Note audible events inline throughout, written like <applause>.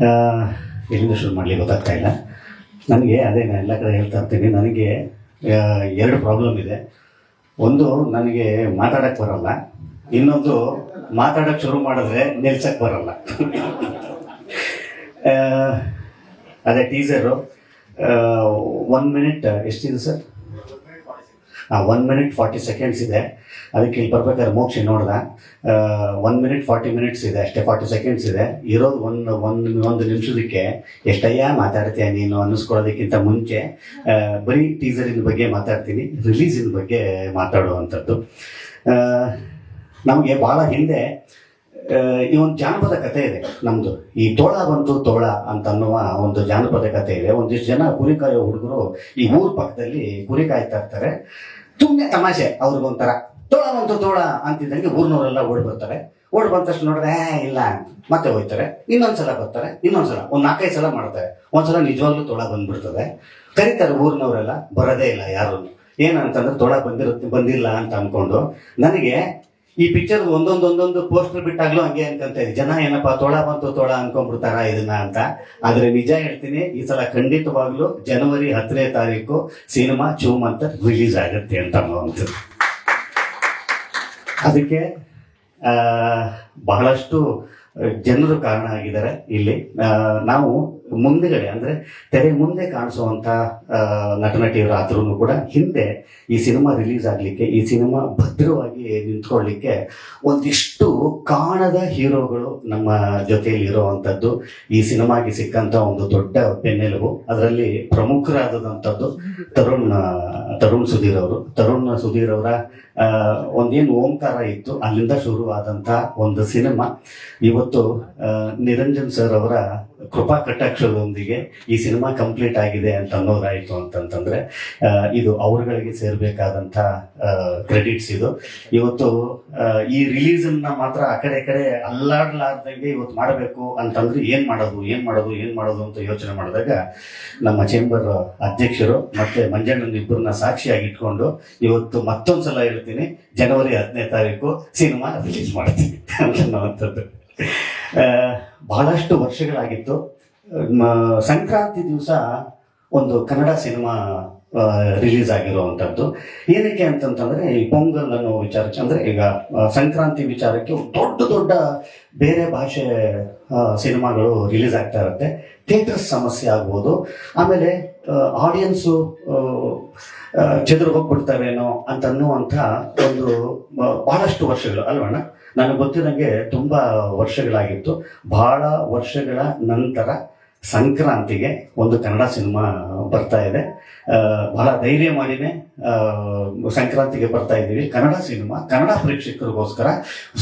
ಎಲ್ಲಿಂದ ಶುರು ಮಾಡಲಿ ಗೊತ್ತಾಗ್ತಾ ಇಲ್ಲ. ನನಗೆ ಅದೇ ನಾನು ಎಲ್ಲ ಕಡೆ ಹೇಳ್ತಾ ಇರ್ತೀನಿ. ನನಗೆ ಎರಡು ಪ್ರಾಬ್ಲಮ್ ಇದೆ. ಒಂದು, ನನಗೆ ಮಾತಾಡಕ್ಕೆ ಬರಲ್ಲ. ಇನ್ನೊಂದು ಮಾತಾಡಕ್ಕೆ ಶುರು ಮಾಡಿದ್ರೆ ನಿಲ್ಸಕ್ಕೆ ಬರಲ್ಲ. ಅದೇ ಟೀಸರು ಒನ್ ಮಿನಿಟ್ ಎಷ್ಟಿದೆ ಸರ್ ಹಾಂ ಒನ್ ಮಿನಿಟ್ ಫಾರ್ಟಿ ಸೆಕೆಂಡ್ಸ್ ಇದೆ. ಅದಕ್ಕೆ ಇಲ್ಲಿ ಬರ್ಬೇಕಾದ್ರೆ ಮೋಕ್ಷಿ ನೋಡ್ದ. ಒನ್ ಮಿನಿಟ್ ಫಾರ್ಟಿ ಮಿನಿಟ್ಸ್ ಇದೆ ಅಷ್ಟೇ ಫಾರ್ಟಿ ಸೆಕೆಂಡ್ಸ್ ಇದೆ. ಇರೋದು ಒಂದು ಒಂದು ಒಂದು ನಿಮಿಷದಕ್ಕೆ ಎಷ್ಟಯ್ಯ ಮಾತಾಡ್ತೀಯ ನೀನು ಅನ್ನಿಸ್ಕೊಳ್ಳೋದಕ್ಕಿಂತ ಮುಂಚೆ ಬರೀ ಟೀಸರಿನ ಬಗ್ಗೆ ಮಾತಾಡ್ತೀನಿ ರಿಲೀಸಿನ ಬಗ್ಗೆ ಮಾತಾಡುವಂಥದ್ದು. ನಮಗೆ ಭಾಳ ಹಿಂದೆ ಈ ಒಂದು ಜಾನಪದ ಕಥೆ ಇದೆ ನಮ್ಮದು ಈ ತೋಳ ಬಂತು ತೋಳ ಅಂತ ಅನ್ನುವ ಒಂದು ಜಾನಪದ ಕಥೆ ಇದೆ. ಒಂದಿಷ್ಟು ಜನ ಕುರಿ ಕಾಯೋ ಹುಡುಗರು ಈ ಊರ್ ಪಕ್ಕದಲ್ಲಿ ಕುರಿ ಕಾಯ್ತಾ ಇರ್ತಾರೆ. ತಮಾಷೆ ಅವ್ರಿಗೊಂಥರ. ತೋಳ ಬಂತು ತೋಳ ಅಂತಿದ್ದಂಗೆ ಊರ್ನವರೆಲ್ಲ ಓಡಿ ಬರ್ತಾರೆ. ಓಡಿ ಬಂದ ತಕ್ಷಣ ನೋಡಿದ್ರೆ "ಏ, ಇಲ್ಲ. ಮತ್ತೆ ಹೋಯ್ತಾರೆ ಇನ್ನೊಂದ್ಸಲ ಬರ್ತಾರೆ. ಇನ್ನೊಂದ್ಸಲ ಒಂದ್ ನಾಲ್ಕೈದು ಸಲ ಮಾಡ್ತಾರೆ. ಒಂದ್ಸಲ ನಿಜವಾಗ್ಲೂ ತೋಳ ಬಂದ್ಬಿಡ್ತದೆ. ಕರೀತಾರೆ ಊರ್ನವರೆಲ್ಲ ಬರೋದೇ ಇಲ್ಲ ಯಾರು. ಏನಂತಂದ್ರೆ ತೋಳ ಬಂದಿರುತ್ತೆ ಬಂದಿಲ್ಲ ಅಂತ ಅನ್ಕೊಂಡು. ನನಗೆ ಈ ಪಿಕ್ಚರ್ ಒಂದೊಂದು ಒಂದೊಂದು ಪೋಸ್ಟರ್ ಬಿಟ್ಟಾಗ್ಲೂ ಹಂಗೆ ಅನ್ಕೊಂತ ಇದೆ. ಜನ ಏನಪ್ಪಾ ತೋಳ ಬಂತು ತೋಳ ಅನ್ಕೊಂಡ್ಬಿಡ್ತಾರ ಇದನ್ನ ಅಂತ. ಆದ್ರೆ ನಿಜ ಹೇಳ್ತೀನಿ ಈ ಸಲ ಖಂಡಿತವಾಗ್ಲೂ ಜನವರಿ ಹತ್ತನೇ ತಾರೀಕು ಸಿನಿಮಾ ಚೂಮ್ ಅಂತ ರಿಲೀಸ್ ಆಗುತ್ತೆ ಅಂತ ಅನ್ನುವಂಥದ್ದು ಅದಕ್ಕೆ ಬಹಳಷ್ಟು ಜನರು ಕಾರಣ ಆಗಿದ್ದಾರೆ ಇಲ್ಲಿ. ನಾವು ಮುಂದೆಗಡೆ, ಅಂದ್ರೆ ತೆರೆ ಮುಂದೆ ಕಾಣಿಸುವಂತ ನಟ ನಟಿಯರಾದ್ರೂ ಕೂಡ ಹಿಂದೆ ಈ ಸಿನಿಮಾ ರಿಲೀಸ್ ಆಗ್ಲಿಕ್ಕೆ, ಈ ಸಿನಿಮಾ ಭದ್ರವಾಗಿ ನಿಂತ್ಕೊಳ್ಳಿಕ್ಕೆ ಒಂದಿಷ್ಟು ಕಾಣದ ಹೀರೋಗಳು ನಮ್ಮ ಜೊತೆಯಲ್ಲಿ ಇರುವಂತದ್ದು. ಈ ಸಿನಿಮಾಗೆ ಸಿಕ್ಕಂತ ಒಂದು ದೊಡ್ಡ ಬೆನ್ನೆಲುಬು. ಅದರಲ್ಲಿ ಪ್ರಮುಖರಾದಂಥದ್ದು ತರುಣ್ ತರುಣ್ ಸುಧೀರ್ ಅವರು. ತರುಣ್ ಸುಧೀರ್ ಅವರ ಒಂದೇನು ಓಂಕಾರ ಇತ್ತು, ಅಲ್ಲಿಂದ ಶುರುವಾದಂತ ಒಂದು ಸಿನಿಮಾ. ಇವತ್ತು ನಿರಂಜನ್ ಸರ್ ಅವರ ಕೃಪಾ ಕಟಾಕ್ಷದೊಂದಿಗೆ ಈ ಸಿನಿಮಾ ಕಂಪ್ಲೀಟ್ ಆಗಿದೆ ಅಂತ ಅನ್ನೋದಾಯ್ತು ಅಂತಂತಂದ್ರೆ ಇದು ಅವ್ರಗಳಿಗೆ ಸೇರ್ಬೇಕಾದಂತ ಕ್ರೆಡಿಟ್ಸ್ ಇದು. ಇವತ್ತು ಈ ರಿಲೀಸ್ ಅನ್ನ ಮಾತ್ರ ಆ ಕಡೆ ಕಡೆ ಅಲ್ಲಾಡ್ಲಾರ್ದಂಗೆ ಇವತ್ತು ಮಾಡಬೇಕು ಅಂತಂದ್ರೆ ಏನ್ ಮಾಡೋದು ಏನ್ ಮಾಡೋದು ಏನ್ ಮಾಡೋದು ಅಂತ ಯೋಚನೆ ಮಾಡಿದಾಗ ನಮ್ಮ ಚೇಂಬರ್ ಅಧ್ಯಕ್ಷರು ಮತ್ತೆ ಮಂಜಣ್ಣನ ಇಬ್ಬರನ್ನ ಸಾಕ್ಷಿಯಾಗಿ ಇಟ್ಕೊಂಡು ಇವತ್ತು ಮತ್ತೊಂದ್ಸಲ ಹೇಳ್ತೀನಿ ಜನವರಿ ಹದಿನೈದು ತಾರೀಕು ಸಿನಿಮಾ ರಿಲೀಸ್ ಮಾಡ್ತೀನಿ <laughs> ಆ, ಬಹಳಷ್ಟು ವರ್ಷಗಳಾಗಿತ್ತು. ಸಂಕ್ರಾಂತಿ ದಿವಸ ಒಂದು ಕನ್ನಡ ಸಿನಿಮಾ ರಿಲೀಸ್ ಆಗಿರುವಂಥದ್ದು ಏನಕ್ಕೆ ಅಂತಂತಂದ್ರೆ, ಈ ಪೊಂಗಲ್ ಅನ್ನೋ ವಿಚಾರಕ್ಕೆ ಅಂದರೆ ಈಗ ಸಂಕ್ರಾಂತಿ ವಿಚಾರಕ್ಕೆ ದೊಡ್ಡ ದೊಡ್ಡ ಬೇರೆ ಭಾಷೆ ಸಿನಿಮಾಗಳು ರಿಲೀಸ್ ಆಗ್ತಾ ಇರುತ್ತೆ. ಥಿಯೇಟರ್ಸ್ ಸಮಸ್ಯೆ ಆಗ್ಬೋದು. ಆಮೇಲೆ ಆಡಿಯನ್ಸು ಚದುರು ಹೋಗ್ಬಿಡ್ತಾವೇನೋ ಅಂತ ಅನ್ನುವಂಥ ಒಂದು ಬಹಳಷ್ಟು ವರ್ಷಗಳು, ಅಲ್ವಣ್ಣ? ನನಗೆ ಗೊತ್ತಿದಂಗೆ ತುಂಬ ವರ್ಷಗಳಾಗಿತ್ತು. ಬಹಳ ವರ್ಷಗಳ ನಂತರ ಸಂಕ್ರಾಂತಿಗೆ ಒಂದು ಕನ್ನಡ ಸಿನಿಮಾ ಬರ್ತಾ ಇದೆ. ಬಹಳ ಧೈರ್ಯ ಮಾಡಿನೇ ಸಂಕ್ರಾಂತಿಗೆ ಬರ್ತಾ ಇದ್ದೀವಿ. ಕನ್ನಡ ಸಿನಿಮಾ, ಕನ್ನಡ ಪ್ರೇಕ್ಷಕರಿಗೋಸ್ಕರ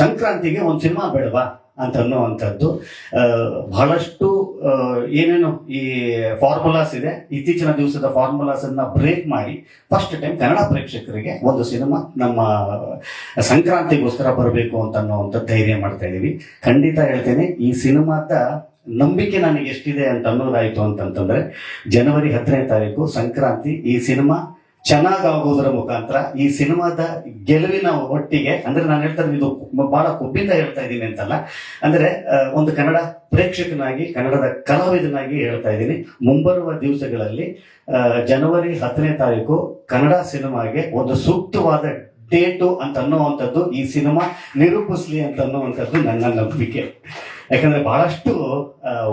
ಸಂಕ್ರಾಂತಿಗೆ ಒಂದು ಸಿನಿಮಾ ಬೇಡವಾ? ಅಂತ ಅನ್ನುವಂಥದ್ದು ಬಹಳಷ್ಟು ಏನೇನು ಈ ಫಾರ್ಮುಲಾಸ್ ಇದೆ. ಇತ್ತೀಚಿನ ದಿವಸದ ಫಾರ್ಮುಲಾಸ್ ಅನ್ನ ಬ್ರೇಕ್ ಮಾಡಿ ಫಸ್ಟ್ ಟೈಮ್ ಕನ್ನಡ ಪ್ರೇಕ್ಷಕರಿಗೆ ಒಂದು ಸಿನಿಮಾ ನಮ್ಮ ಸಂಕ್ರಾಂತಿಗೋಸ್ಕರ ಬರಬೇಕು ಅಂತ ಅನ್ನುವಂಥ ಧೈರ್ಯ ಮಾಡ್ತಾ ಇದೀವಿ. ಖಂಡಿತ ಹೇಳ್ತೇನೆ, ಈ ಸಿನಿಮಾದ ನಂಬಿಕೆ ನನಗೆ ಎಷ್ಟಿದೆ ಅಂತ ಅನ್ನೋದಾಯ್ತು ಅಂತಂತಂದ್ರೆ, ಜನವರಿ ಹತ್ತನೇ ತಾರೀಕು ಸಂಕ್ರಾಂತಿ ಈ ಸಿನಿಮಾ ಚೆನ್ನಾಗಾಗೋದರ ಮುಖಾಂತರ ಈ ಸಿನಿಮಾದ ಗೆಲುವಿನ ಒಟ್ಟಿಗೆ, ಅಂದ್ರೆ ನಾನು ಹೇಳ್ತಾ ಇದ್ದೀನಿ ಇದು ಬಹಳ ಕೊಬ್ಬಿಂದ ಹೇಳ್ತಾ ಇದ್ದೀನಿ ಅಂತಲ್ಲ, ಅಂದ್ರೆ ಒಂದು ಕನ್ನಡ ಪ್ರೇಕ್ಷಕನಾಗಿ, ಕನ್ನಡದ ಕಲಾವಿದನಾಗಿ ಹೇಳ್ತಾ ಇದ್ದೀನಿ. ಮುಂಬರುವ ದಿವಸಗಳಲ್ಲಿ ಜನವರಿ ಹತ್ತನೇ ತಾರೀಕು ಕನ್ನಡ ಸಿನಿಮಾಗೆ ಒಂದು ಸೂಕ್ತವಾದ ಡೇಟು ಅಂತ ಅನ್ನುವಂಥದ್ದು ಈ ಸಿನಿಮಾ ನಿರೂಪಿಸ್ಲಿ ಅಂತ ಅನ್ನುವಂಥದ್ದು ನನ್ನ ನಂಬಿಕೆ. ಯಾಕಂದ್ರೆ ಬಹಳಷ್ಟು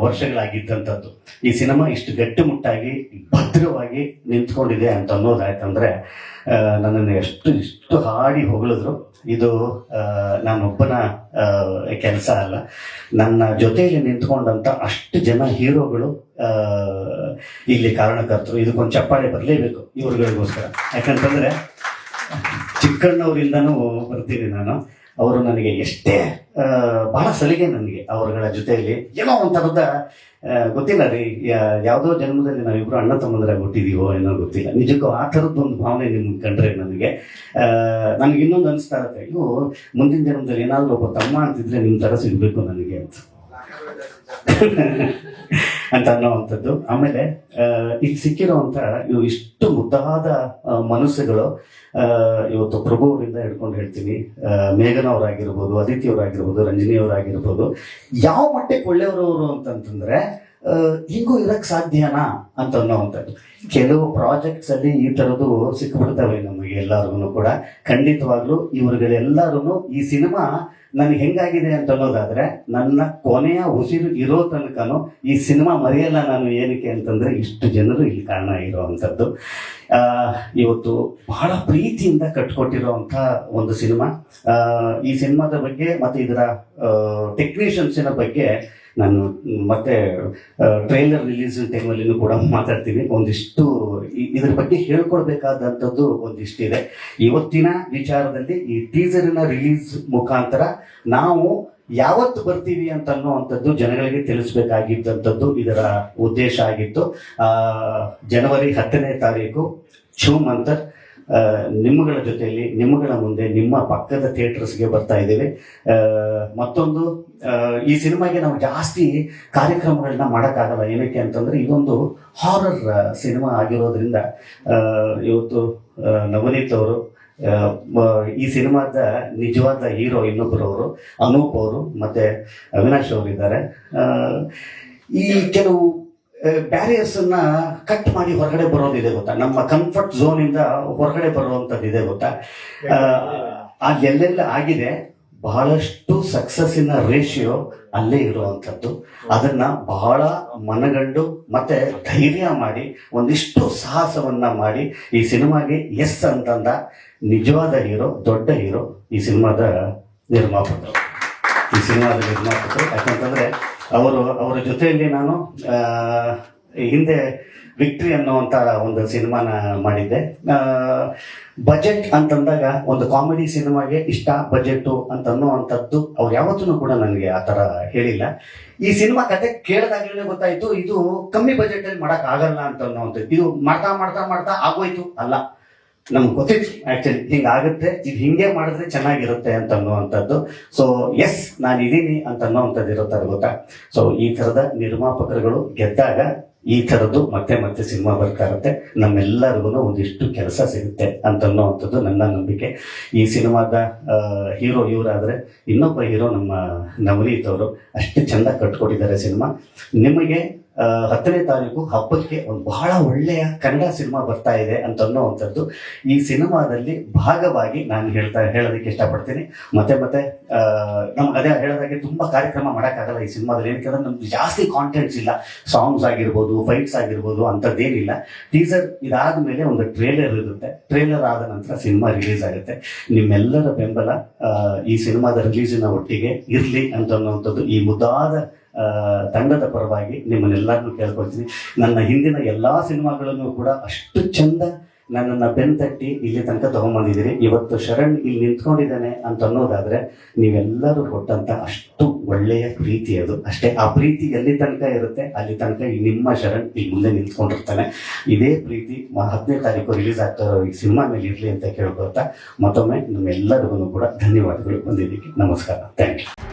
ವರ್ಷಗಳಾಗಿದ್ದಂಥದ್ದು. ಈ ಸಿನಿಮಾ ಇಷ್ಟು ಗಟ್ಟಿಮುಟ್ಟಾಗಿ ಭದ್ರವಾಗಿ ನಿಂತ್ಕೊಂಡಿದೆ ಅಂತ ಅನ್ನೋದಾಯ್ತಂದ್ರೆ ನನ್ನನ್ನು ಎಷ್ಟು ಇಷ್ಟು ಹಾಡಿ ಹೊಗಳಿದ್ರು. ಇದು ನಾನೊಬ್ಬನ ಕೆಲಸ ಅಲ್ಲ. ನನ್ನ ಜೊತೆಯಲ್ಲಿ ನಿಂತ್ಕೊಂಡಂಥ ಅಷ್ಟು ಜನ ಹೀರೋಗಳು ಇಲ್ಲಿ ಕಾರಣಕರ್ತರು. ಇದಕ್ಕೊಂದು ಚಪ್ಪಾಳೆ ಬರಲೇಬೇಕು ಇವ್ರುಗಳಿಗೋಸ್ಕರ. ಯಾಕಂತಂದರೆ, ಚಿಕ್ಕಣ್ಣವರಿಂದನೂ ಬರ್ತೀನಿ ನಾನು. ಅವರು ನನಗೆ ಎಷ್ಟೇ ಬಹಳ ಸಲಿಗೆ ನನಗೆ ಅವರುಗಳ ಜೊತೆಯಲ್ಲಿ. ಏನೋ ಒಂಥರದ ಗೊತ್ತಿಲ್ಲ ರೀ. ಯಾವುದೋ ಜನ್ಮದಲ್ಲಿ ನಾವಿಬ್ರು ಅಣ್ಣ ತಮ್ಮಂದ್ರೆ ಹುಟ್ಟಿದೀವೋ ಏನೋ ಗೊತ್ತಿಲ್ಲ. ನಿಜಕ್ಕೂ ಆ ಥರದ್ದು ಒಂದು ಭಾವನೆ ನಿಮ್ಗೆ ಕಂಡ್ರೆ ನನಗೆ. ನನಗೆ ಇನ್ನೊಂದು ಅನಿಸ್ತಾ ಇರುತ್ತೆ. ಅಯ್ಯೋ ಮುಂದಿನ ಜನ್ಮದಲ್ಲಿ ಏನಾದರೂ ಒಬ್ಬ ತಮ್ಮ ಅಂತಿದ್ರೆ ನಿಮ್ಮ ಥರ ಸಿಗಬೇಕು ನನಗೆ ಅಂತ. ಅಂತ ಅನ್ನೋವಂಥದ್ದು. ಆಮೇಲೆ ಇಲ್ಲಿ ಸಿಕ್ಕಿರುವಂತ ಇವು ಇಷ್ಟು ಮುದ್ದಾದ ಮನಸ್ಸುಗಳು ಇವತ್ತು ಪ್ರಭು ಅವರಿಂದ ಹಿಡ್ಕೊಂಡು ಹೇಳ್ತೀನಿ. ಆ, ಮೇಘನ ಅವರಾಗಿರ್ಬೋದು ಅದಿತಿ ಅವರಾಗಿರ್ಬೋದು ರಂಜನಿ ಅವರಾಗಿರ್ಬೋದು ಯಾವ ಮಟ್ಟಕ್ಕೆ ಒಳ್ಳೆಯವರು ಅವರು ಅಂತಂತಂದ್ರೆ ಹಿಂಗೂ ಇರಕ್ ಸಾಧ್ಯನಾ ಅಂತ ಅನ್ನೋವಂಥದ್ದು. ಕೆಲವು ಪ್ರಾಜೆಕ್ಟ್ಸ್ ಅಲ್ಲಿ ಈ ತರದ್ದು ಸಿಕ್ಬಿಡ್ತವೆ ನಮಗೆ ಎಲ್ಲಾರ್ಗು ಕೂಡ. ಖಂಡಿತವಾಗ್ಲೂ ಇವ್ರಿಗೆಲ್ಲರೂ ಈ ಸಿನಿಮಾ ನನಗೆ ಹೆಂಗಾಗಿದೆ ಅಂತ ಅನ್ನೋದಾದ್ರೆ, ನನ್ನ ಕೊನೆಯ ಉಸಿರು ಇರೋ ತನಕನೂ ಈ ಸಿನಿಮಾ ಮರೆಯಲ್ಲ ನಾನು ಏನಕ್ಕೆ ಅಂತಂದ್ರೆ ಇಷ್ಟು ಜನರು ಇಲ್ಲಿ ಕಾರಣ ಇರುವಂಥದ್ದು. ಇವತ್ತು ಬಹಳ ಪ್ರೀತಿಯಿಂದ ಕಟ್ಕೊಟ್ಟಿರುವಂಥ ಒಂದು ಸಿನಿಮಾ. ಈ ಸಿನಿಮಾದ ಬಗ್ಗೆ ಮತ್ತೆ ಇದರ ಟೆಕ್ನಿಷಿಯನ್ಸಿನ ಬಗ್ಗೆ ನಾನು ಮತ್ತೆ ಟ್ರೈಲರ್ ರಿಲೀಸ್ ಟೈಮಲ್ಲಿನೂ ಕೂಡ ಮಾತಾಡ್ತೀನಿ. ಒಂದಿಷ್ಟು ಇದ್ರ ಬಗ್ಗೆ ಹೇಳ್ಕೊಡ್ಬೇಕಾದಂಥದ್ದು ಒಂದಿಷ್ಟಿದೆ. ಇವತ್ತಿನ ವಿಚಾರದಲ್ಲಿ ಈ ಟೀಸರಿನ ರಿಲೀಸ್ ಮುಖಾಂತರ ನಾವು ಯಾವತ್ತು ಬರ್ತೀವಿ ಅಂತ ಅನ್ನುವಂಥದ್ದು ಜನಗಳಿಗೆ ತಿಳಿಸ್ಬೇಕಾಗಿದ್ದಂಥದ್ದು ಇದರ ಉದ್ದೇಶ ಆಗಿತ್ತು. ಜನವರಿ ಹತ್ತನೇ ತಾರೀಕು ಶಿವಮಂತರ್ ನಿಮ್ಮಗಳ ಜೊತೆಯಲ್ಲಿ, ನಿಮ್ಮಗಳ ಮುಂದೆ ನಿಮ್ಮ ಪಕ್ಕದ ಥಿಯೇಟರ್ಸ್ಗೆ ಬರ್ತಾ ಇದ್ದೇವೆ. ಮತ್ತೊಂದು ಈ ಸಿನಿಮಾಗೆ ನಾವು ಜಾಸ್ತಿ ಕಾರ್ಯಕ್ರಮಗಳನ್ನ ಮಾಡೋಕ್ಕಾಗಲ್ಲ. ಏನಕ್ಕೆ ಅಂತಂದ್ರೆ, ಇದೊಂದು ಹಾರರ್ ಸಿನಿಮಾ ಆಗಿರೋದ್ರಿಂದ ಇವತ್ತು ನವನೀತ್ ಅವರು ಈ ಸಿನಿಮಾದ ನಿಜವಾದ ಹೀರೋ ಇನ್ನೊಬ್ಬರು ಅವರು, ಅನೂಪ್ ಅವರು, ಮತ್ತೆ ಅವಿನಾಶ್ ಅವರು ಇದ್ದಾರೆ. ಈ ಕೆಲವು ಬ್ಯಾರಿಯರ್ಸ್ ಅನ್ನ ಕಟ್ ಮಾಡಿ ಹೊರಗಡೆ ಬರೋದಿದೆ ಗೊತ್ತಾ? ನಮ್ಮ ಕಂಫರ್ಟ್ ಝೋನ್ ಇಂದ ಹೊರಗಡೆ ಬರುವಂತದ್ದು ಇದೆ ಗೊತ್ತಾ? ಎಲ್ಲೆಲ್ಲ ಆಗಿದೆ. ಬಹಳಷ್ಟು ಸಕ್ಸಸ್ಸಿನ ರೇಷಿಯೋ ಅಲ್ಲೇ ಇರುವಂಥದ್ದು. ಅದನ್ನ ಬಹಳ ಮನಗಂಡು ಮತ್ತೆ ಧೈರ್ಯ ಮಾಡಿ, ಒಂದಿಷ್ಟು ಸಾಹಸವನ್ನ ಮಾಡಿ ಈ ಸಿನಿಮಾಗೆ ಎಸ್ ಅಂತಂದ ನಿಜವಾದ ಹೀರೋ, ದೊಡ್ಡ ಹೀರೋ ಈ ಸಿನಿಮಾದ ನಿರ್ಮಾಪಕರು. ಈ ಸಿನಿಮಾದ ನಿರ್ಮಾಪಕರು ಯಾಕಂತಂದ್ರೆ ಅವರು, ಅವರ ಜೊತೆಯಲ್ಲಿ ನಾನು ಹಿಂದೆ ವಿಕ್ಟ್ರಿ ಅನ್ನುವಂತ ಒಂದು ಸಿನಿಮಾನ ಮಾಡಿದ್ದೆ. ಬಜೆಟ್ ಅಂತಂದಾಗ ಒಂದು ಕಾಮಿಡಿ ಸಿನಿಮಾಗೆ ಇಷ್ಟ ಬಜೆಟ್ ಅಂತ ಅನ್ನುವಂಥದ್ದು ಅವ್ರು ಯಾವತ್ತೂ ಕೂಡ ನನಗೆ ಆ ಥರ ಹೇಳಿಲ್ಲ. ಈ ಸಿನಿಮಾ ಕತೆ ಕೇಳಿದಾಗಲೇ ಗೊತ್ತಾಯಿತು, ಇದು ಕಮ್ಮಿ ಬಜೆಟ್ ಅಲ್ಲಿ ಮಾಡಕ್ ಆಗಲ್ಲ ಅಂತ ಇದು ಮಾಡ್ತಾ ಮಾಡ್ತಾ ಮಾಡ್ತಾ ಆಗೋಯ್ತು ಅಲ್ಲ. ನಮ್ಗೆ ಗೊತ್ತಿತ್ತು ಆಕ್ಚುಲಿ ಹಿಂಗಾಗುತ್ತೆ, ಇದು ಹಿಂಗೆ ಮಾಡಿದ್ರೆ ಚೆನ್ನಾಗಿರುತ್ತೆ ಅಂತ ಅನ್ನುವಂಥದ್ದು ಸೊ ಎಸ್ ನಾನು ಇದೀನಿ ಅಂತ ಅನ್ನೋವಂಥದ್ದು ಇರುತ್ತಾರೆ ಗೊತ್ತಾ? ಸೊ ಈ ತರದ ನಿರ್ಮಾಪಕರುಗಳು ಗೆದ್ದಾಗ ಈ ತರದ್ದು ಮತ್ತೆ ಮತ್ತೆ ಸಿನಿಮಾ ಬರ್ತಾ ಇರುತ್ತೆ. ನಮ್ಮೆಲ್ಲರಿಗೂ ಒಂದಿಷ್ಟು ಕೆಲಸ ಸಿಗುತ್ತೆ ಅಂತ ಅನ್ನೋವಂಥದ್ದು ನನ್ನ ನಂಬಿಕೆ. ಈ ಸಿನಿಮಾದ ಹೀರೋ ಇವರಾದ್ರೆ ಇನ್ನೊಬ್ಬ ಹೀರೋ ನಮ್ಮ ನವನೀತ್ ಅವರು ಅಷ್ಟು ಚಂದ ಕಟ್ಕೊಟ್ಟಿದ್ದಾರೆ ಸಿನಿಮಾ. ನಿಮಗೆ ಹತ್ತನೇ ತಾರೀಕು ಹಬ್ಬಕ್ಕೆ ಒಂದು ಬಹಳ ಒಳ್ಳೆಯ ಕನ್ನಡ ಸಿನಿಮಾ ಬರ್ತಾ ಇದೆ ಅಂತ ಅನ್ನೋವಂಥದ್ದು ಈ ಸಿನಿಮಾದಲ್ಲಿ ಭಾಗವಾಗಿ ನಾನು ಹೇಳ್ತಾ, ಹೇಳೋದಕ್ಕೆ ಇಷ್ಟಪಡ್ತೀನಿ. ಮತ್ತೆ ಮತ್ತೆ ನಮ್ಗೆ ಅದೇ ಹೇಳೋದಾಗೆ ತುಂಬಾ ಕಾರ್ಯಕ್ರಮ ಮಾಡೋಕ್ಕಾಗಲ್ಲ ಈ ಸಿನಿಮಾದಲ್ಲಿ. ಏನಕ್ಕೆ ನಮ್ಗೆ ಜಾಸ್ತಿ ಕಾಂಟೆಂಟ್ಸ್ ಇಲ್ಲ. ಸಾಂಗ್ಸ್ ಆಗಿರ್ಬೋದು ಫೈಟ್ಸ್ ಆಗಿರ್ಬೋದು ಅಂಥದ್ದೇನಿಲ್ಲ ಟೀಸರ್ ಇದಾದ ಮೇಲೆ ಒಂದು ಟ್ರೇಲರ್ ಇರುತ್ತೆ. ಟ್ರೇಲರ್ ಆದ ನಂತರ ಸಿನಿಮಾ ರಿಲೀಸ್ ಆಗುತ್ತೆ. ನಿಮ್ಮೆಲ್ಲರ ಬೆಂಬಲ ಈ ಸಿನಿಮಾದ ರಿಲೀಸಿನ ಒಟ್ಟಿಗೆ ಇರಲಿ ಅಂತ ಅನ್ನುವಂಥದ್ದು ಈ ಮುದ್ದಾದ ತಂಡದ ಪರವಾಗಿ ನಿಮ್ಮನ್ನೆಲ್ಲರನ್ನೂ ಕೇಳ್ಕೊಳ್ತೀನಿ. ನನ್ನ ಹಿಂದಿನ ಎಲ್ಲ ಸಿನಿಮಾಗಳನ್ನು ಕೂಡ ಅಷ್ಟು ಚಂದ ನನ್ನನ್ನು ಬೆನ್ತಟ್ಟಿ ಇಲ್ಲಿ ತನಕ ತಗೊಂಬಂದಿದ್ದೀರಿ. ಇವತ್ತು ಶರಣ್ ಇಲ್ಲಿ ನಿಂತ್ಕೊಂಡಿದ್ದಾನೆ ಅಂತ ಅನ್ನೋದಾದ್ರೆ ನೀವೆಲ್ಲರೂ ಕೊಟ್ಟಂತ ಅಷ್ಟು ಒಳ್ಳೆಯ ಪ್ರೀತಿ ಅದು. ಅಷ್ಟೇ ಆ ಪ್ರೀತಿ ಎಲ್ಲಿ ತನಕ ಇರುತ್ತೆ, ಅಲ್ಲಿ ತನಕ ನಿಮ್ಮ ಶರಣ್ ಇಲ್ಲಿ ಮುಂದೆ ನಿಂತ್ಕೊಂಡಿರ್ತಾನೆ. ಇದೇ ಪ್ರೀತಿ ಹತ್ತನೇ ತಾರೀಕು ರಿಲೀಸ್ ಆಗ್ತಾ ಇರೋ ಈ ಸಿನಿಮಾ ಮೇಲೆ ಇರಲಿ ಅಂತ ಕೇಳ್ಕೊಳ್ತಾ ಮತ್ತೊಮ್ಮೆ ನಮ್ಮೆಲ್ಲರಿಗೂ ಕೂಡ ಧನ್ಯವಾದಗಳು. ಬಂದಿದ್ದಕ್ಕೆ ನಮಸ್ಕಾರ. Thank you